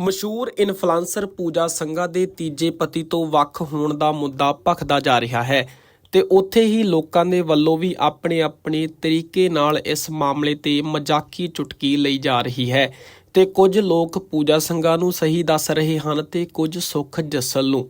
ਮਸ਼ਹੂਰ ਇਨਫਲੂਐਂਸਰ ਪੂਜਾ ਸੰਘਾ ਦੇ ਤੀਜੇ ਪਤੀ ਤੋਂ ਵੱਖ ਹੋਣ ਦਾ ਮੁੱਦਾ ਭਖਦਾ ਜਾ ਰਿਹਾ ਹੈ ਤੇ ਉੱਥੇ ਹੀ ਲੋਕਾਂ ਦੇ ਵੱਲੋਂ ਵੀ ਆਪਣੇ ਆਪਣੇ ਤਰੀਕੇ ਨਾਲ ਇਸ ਮਾਮਲੇ ਤੇ ਮਜ਼ਾਕੀ ਚੁਟਕੀ ਲਈ ਜਾ ਰਹੀ ਹੈ ਤੇ ਕੁਝ ਲੋਕ ਪੂਜਾ ਸੰਘਾ ਨੂੰ ਸਹੀ ਦੱਸ ਰਹੇ ਹਨ ਤੇ ਕੁਝ ਸੁਖ ਜੱਸਲ ਨੂੰ।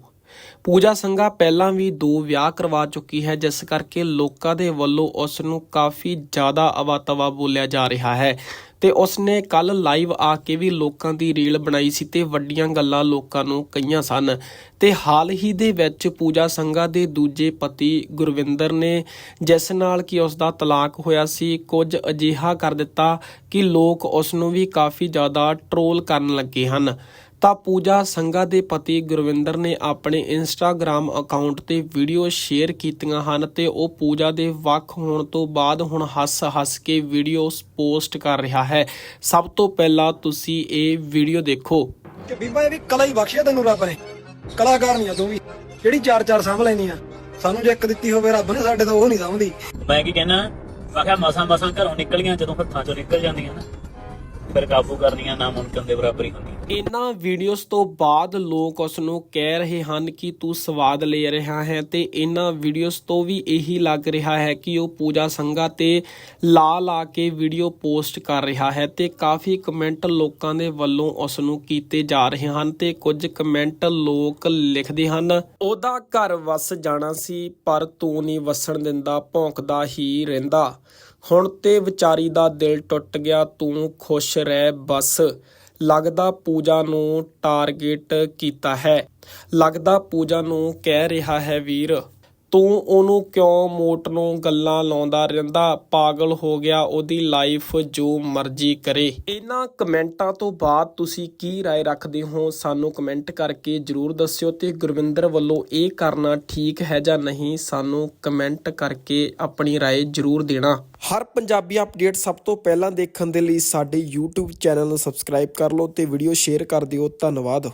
ਪੂਜਾ ਸੰਘਾ ਪਹਿਲਾਂ ਵੀ ਦੋ ਵਿਆਹ ਕਰਵਾ ਚੁੱਕੀ ਹੈ, ਜਿਸ ਕਰਕੇ ਲੋਕਾਂ ਦੇ ਵੱਲੋਂ ਉਸ ਨੂੰ ਕਾਫੀ ਜ਼ਿਆਦਾ ਅਵਾਤਵਾ ਬੋਲਿਆ ਜਾ ਰਿਹਾ ਹੈ। ਤੇ ਉਸਨੇ ਕੱਲ ਲਾਈਵ ਆ ਕੇ ਵੀ ਲੋਕਾਂ ਦੀ ਰੀਲ ਬਣਾਈ ਸੀ ਤੇ ਵੱਡੀਆਂ ਗੱਲਾਂ ਲੋਕਾਂ ਨੂੰ ਕਹੀਆਂ ਸਨ। ਤੇ ਹਾਲ ਹੀ ਦੇ ਵਿੱਚ ਪੂਜਾ ਸੰਘਾ ਦੇ ਦੂਜੇ ਪਤੀ ਗੁਰਵਿੰਦਰ ਨੇ ਜਿਸ ਨਾਲ ਕਿ ਉਸ ਦਾ ਤਲਾਕ ਹੋਇਆ ਸੀ, ਕੁਝ ਅਜਿਹਾ ਕਰ ਦਿੱਤਾ ਕਿ ਲੋਕ ਉਸ ਨੂੰ ਵੀ ਕਾਫੀ ਜ਼ਿਆਦਾ ਟਰੋਲ ਕਰਨ ਲੱਗੇ ਹਨ। ਤਾਂ ਪੂਜਾ ਸੰਘਾ ਦੇ ਪਤੀ ਗੁਰਵਿੰਦਰ ਨੇ ਆਪਣੇ ਇੰਸਟਾਗ੍ਰam ਅਕਾਊਂਟ ਤੇ ਵੀਡੀਓ ਸ਼ੇਅਰ ਕੀਤੀਆਂ ਹਨ ਤੇ ਉਹ ਪੂਜਾ ਦੇ ਵੱਖ ਹੋਣ ਤੋਂ ਬਾਅਦ ਹੁਣ ਹੱਸ-ਹੱਸ ਕੇ ਵੀਡੀਓਜ਼ ਪੋਸਟ ਕਰ ਰਿਹਾ ਹੈ। ਸਭ ਤੋਂ ਪਹਿਲਾਂ ਤੁਸੀਂ ਇਹ ਵੀਡੀਓ ਦੇਖੋ। ਕਿ ਬੀਬਾ ਇਹ ਵੀ ਕਲਾ ਹੀ ਬਖਸ਼ਿਆ ਤੈਨੂੰ ਰੱਬ ਨੇ। ਕਲਾਕਾਰ ਨਹੀਂ ਆ ਤੂੰ ਵੀ। ਜਿਹੜੀ ਚਾਰ ਚਾਰ ਸਾਂਭ ਲੈਂਦੀ ਆ। ਸਾਨੂੰ ਜੇ ਇੱਕ ਦਿੱਤੀ ਹੋਵੇ ਰੱਬ ਨੇ ਸਾਡੇ ਤਾਂ ਉਹ ਨਹੀਂ ਸਮਝਦੀ ਮੈਂ ਕੀ ਕਹਿਣਾ? ਮੈਂ ਕਿਹਾ ਮਸਾਂ ਮਸਾਂ ਘਰੋਂ ਨਿਕਲੀਆਂ ਜਦੋਂ ਹੱਥਾਂ ਚੋਂ ਨਿਕਲ ਜਾਂਦੀਆਂ ਨਾ। ਫਿਰ ਕਾਬੂ ਕਰਨੀਆਂ ਨਾ ਮੁਮਕਿਨ ਦੇ ਬਰਾਬਰ ਹੀ ਹੁੰਦੀਆਂ। ਇਹਨਾਂ ਵੀਡੀਓਜ਼ ਤੋਂ ਬਾਅਦ ਲੋਕ ਉਸ ਨੂੰ ਕਹਿ ਰਹੇ ਹਨ ਕਿ ਤੂੰ ਸਵਾਦ ਲੈ ਰਿਹਾ ਹੈ ਤੇ ਇਹਨਾਂ ਵੀਡੀਓਜ਼ ਤੋਂ ਵੀ ਇਹੀ ਲੱਗ ਰਿਹਾ ਹੈ ਕਿ ਉਹ ਪੂਜਾ ਸੰਘਾ ਤੇ ਲਾ ਲਾ ਕੇ ਵੀਡੀਓ ਪੋਸਟ ਕਰ ਰਿਹਾ ਹੈ ਤੇ ਕਾਫੀ ਕਮੈਂਟ ਲੋਕਾਂ ਦੇ ਵੱਲੋਂ ਉਸ ਨੂੰ ਕੀਤੇ ਜਾ ਰਹੇ ਹਨ ਤੇ ਕੁਝ ਕਮੈਂਟ ਲੋਕ ਲਿਖਦੇ ਹਨ, ਉਹਦਾ ਘਰ ਵਸ ਜਾਣਾ ਸੀ, ਪਰ ਤੂੰ ਨਹੀਂ ਵਸਣ ਦਿੰਦਾ, ਭੌਂਕਦਾ ਹੀ ਰਹਿੰਦਾ। ਹੁਣ ਤੇ ਵਿਚਾਰੀ ਦਾ ਦਿਲ ਟੁੱਟ ਗਿਆ, ਤੂੰ ਖੁਸ਼ ਰਹਿ, ਬਸ। ਲੱਗਦਾ ਪੂਜਾ ਨੂੰ ਟਾਰਗੇਟ ਕੀਤਾ ਹੈ। ਲੱਗਦਾ ਪੂਜਾ ਨੂੰ ਕਹਿ ਰਿਹਾ ਹੈ ਵੀਰ ਤੂੰ ਉਹਨੂੰ ਕਿਉਂ ਮੋਟ ਨੂੰ ਗੱਲਾਂ ਲਾਉਂਦਾ ਰਹਿੰਦਾ ਪਾਗਲ ਹੋ ਗਿਆ ਉਹਦੀ ਲਾਈਫ ਜੋ ਮਰਜ਼ੀ ਕਰੇ ਇਹਨਾਂ ਕਮੈਂਟਾਂ ਤੋਂ ਬਾਅਦ ਤੁਸੀਂ ਕੀ رائے ਰੱਖਦੇ ਹੋ ਸਾਨੂੰ ਕਮੈਂਟ ਕਰਕੇ ਜਰੂਰ ਦੱਸਿਓ ਤੇ ਗੁਰਵਿੰਦਰ ਵੱਲੋਂ ਇਹ ਕਰਨਾ ਠੀਕ ਹੈ ਜਾਂ ਨਹੀਂ ਸਾਨੂੰ ਕਮੈਂਟ ਕਰਕੇ ਆਪਣੀ رائے ਜਰੂਰ ਦੇਣਾ ਹਰ ਪੰਜਾਬੀ ਅਪਡੇਟ ਸਭ ਤੋਂ ਪਹਿਲਾਂ ਦੇਖਣ ਦੇ ਲਈ ਸਾਡੇ YouTube ਚੈਨਲ ਨੂੰ ਸਬਸਕ੍ਰਾਈਬ ਕਰ ਲਓ ਤੇ ਵੀਡੀਓ ਸ਼ੇਅਰ ਕਰ ਦਿਓ ਧੰਨਵਾਦ